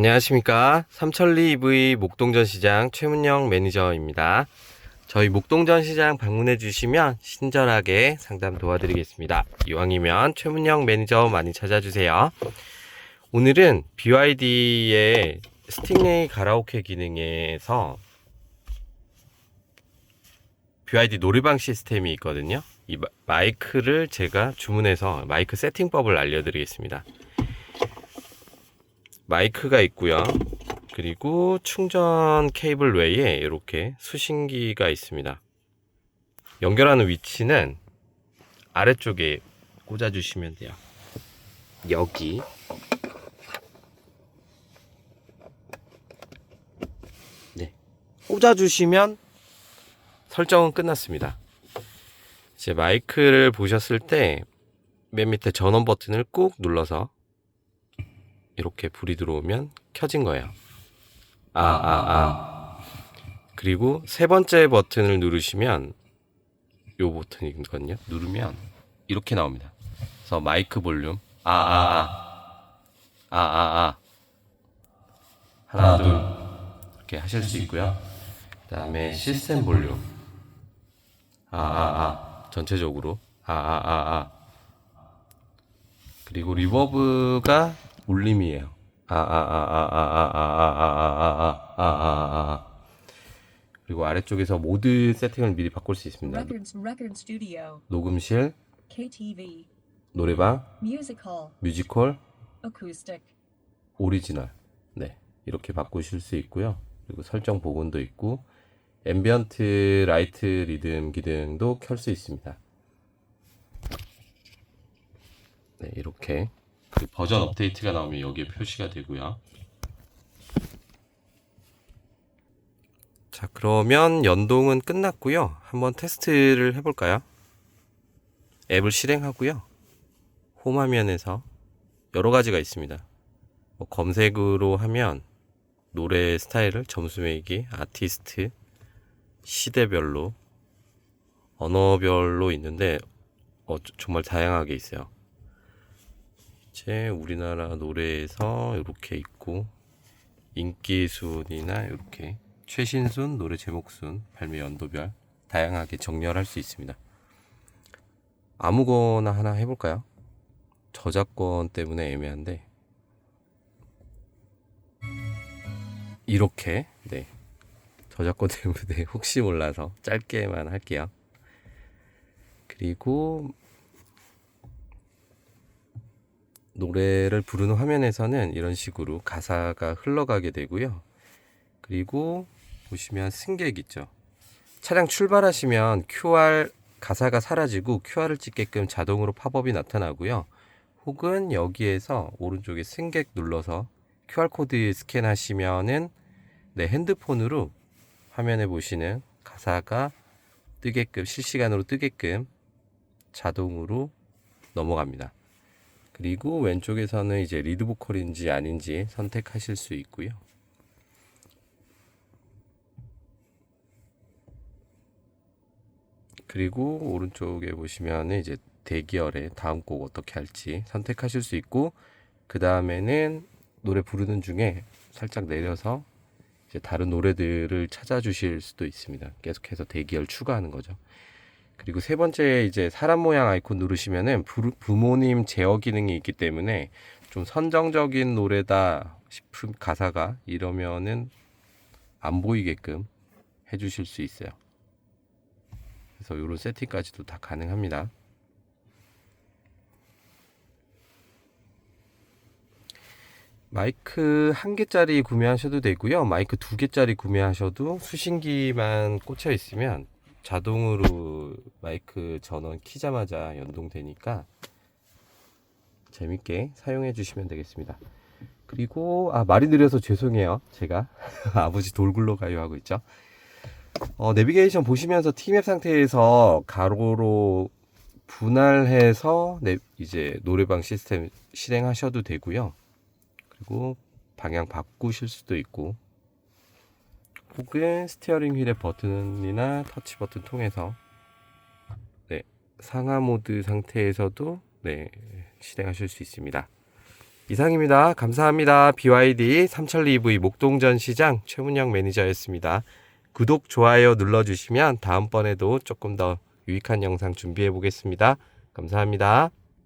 안녕하십니까. 삼천리 EV 목동전 시장 최문영 매니저입니다. 저희 목동전 시장 방문해 주시면 친절하게 상담 도와드리겠습니다. 이왕이면 최문영 매니저 많이 찾아주세요. 오늘은 BYD의 스팅레이 가라오케 기능에서 BYD 노래방 시스템이 있거든요. 이 마- 마이크를 제가 주문해서 마이크 세팅법을 알려드리겠습니다. 마이크가 있고요. 그리고 충전 케이블 외에 이렇게 수신기가 있습니다. 연결하는 위치는 아래쪽에 꽂아주시면 돼요. 여기. 네. 꽂아주시면 설정은 끝났습니다. 이제 마이크를 보셨을 때 맨 밑에 전원 버튼을 꾹 눌러서 이렇게 불이 들어오면 켜진 거예요. 아, 아, 아. 그리고 세 번째 버튼을 누르시면 요 버튼이거든요. 누르면 이렇게 나옵니다. 그래서 마이크 볼륨 아, 아, 아. 아, 아, 아. 하나, 둘. 이렇게 하실 수 있고요. 그다음에 시스템 볼륨 아, 아, 아. 전체적으로 아, 아, 아, 아. 그리고 리버브가 울림이에요. 아, 아, 아, 아, 아, 아, 아, 아, 아, 아, 아, 아, 아, 아. 그리고 아래쪽에서 모드 세팅을 미리 바꿀 수 있습니다. 녹음실, KTV, 노래방, Hall, 뮤지컬, Acoustic, 오리지널. 네. 이렇게 바꾸실 수 있고요. 그리고 설정 복원도 있고, 앰비언트 라이트 리듬 기능도 켤 수 있습니다. 네, 이렇게. 그리고 버전 업데이트가 나오면 여기에 표시가 되고요. 자, 그러면 연동은 끝났고요. 한번 테스트를 해볼까요? 앱을 실행하고요. 홈 화면에서 여러 가지가 있습니다. 뭐 검색으로 하면 노래 스타일을 점수 매기, 아티스트, 시대별로, 언어별로 있는데 어, 저- 정말 다양하게 있어요. 제 우리나라 노래에서 이렇게 있고 인기 순이나 이렇게 최신 순, 노래 제목 순, 발매 연도별 다양하게 정렬할 수 있습니다. 아무거나 하나 해볼까요? 저작권 때문에 애매한데 이렇게 네 저작권 때문에 혹시 몰라서 짧게만 할게요. 그리고 노래를 부르는 화면에서는 이런 식으로 가사가 흘러가게 되고요. 그리고 보시면 승객 있죠. 차량 출발하시면 QR 가사가 사라지고 QR을 찍게끔 자동으로 팝업이 나타나고요. 혹은 여기에서 오른쪽에 승객 눌러서 QR 코드 스캔하시면은 네, 핸드폰으로 화면에 보시는 가사가 뜨게끔 실시간으로 뜨게끔 자동으로 넘어갑니다. 그리고 왼쪽에서는 이제 리드 보컬인지 아닌지 선택하실 수 있고요. 그리고 오른쪽에 보시면은 이제 대기열에 다음 곡 어떻게 할지 선택하실 수 있고 그 다음에는 노래 부르는 중에 살짝 내려서 이제 다른 노래들을 찾아주실 수도 있습니다. 계속해서 대기열 추가하는 거죠. 그리고 세 번째 이제 사람 모양 아이콘 누르시면은 부, 부모님 제어 기능이 있기 때문에 좀 선정적인 노래다 싶은 가사가 이러면은 안 보이게끔 해주실 수 있어요. 그래서 이런 세팅까지도 다 가능합니다. 마이크 한 개짜리 구매하셔도 되고요. 마이크 두 개짜리 구매하셔도 수신기만 꽂혀 있으면 자동으로 마이크 전원 키자마자 연동되니까 재밌게 사용해 주시면 되겠습니다. 그리고 아 말이 느려서 죄송해요. 제가 아버지 돌굴러 가요 하고 있죠. 어, 내비게이션 보시면서 티맵 상태에서 가로로 분할해서 네, 이제 노래방 시스템 실행하셔도 되고요. 그리고 방향 바꾸실 수도 있고 혹은 스티어링 휠의 버튼이나 터치 버튼 통해서 네, 상하 모드 상태에서도 네, 실행하실 수 있습니다. 이상입니다. 감사합니다. BYD 삼천리 EV 목동전 시장 최문영 매니저였습니다. 구독, 좋아요 눌러주시면 다음번에도 조금 더 유익한 영상 준비해 보겠습니다. 감사합니다.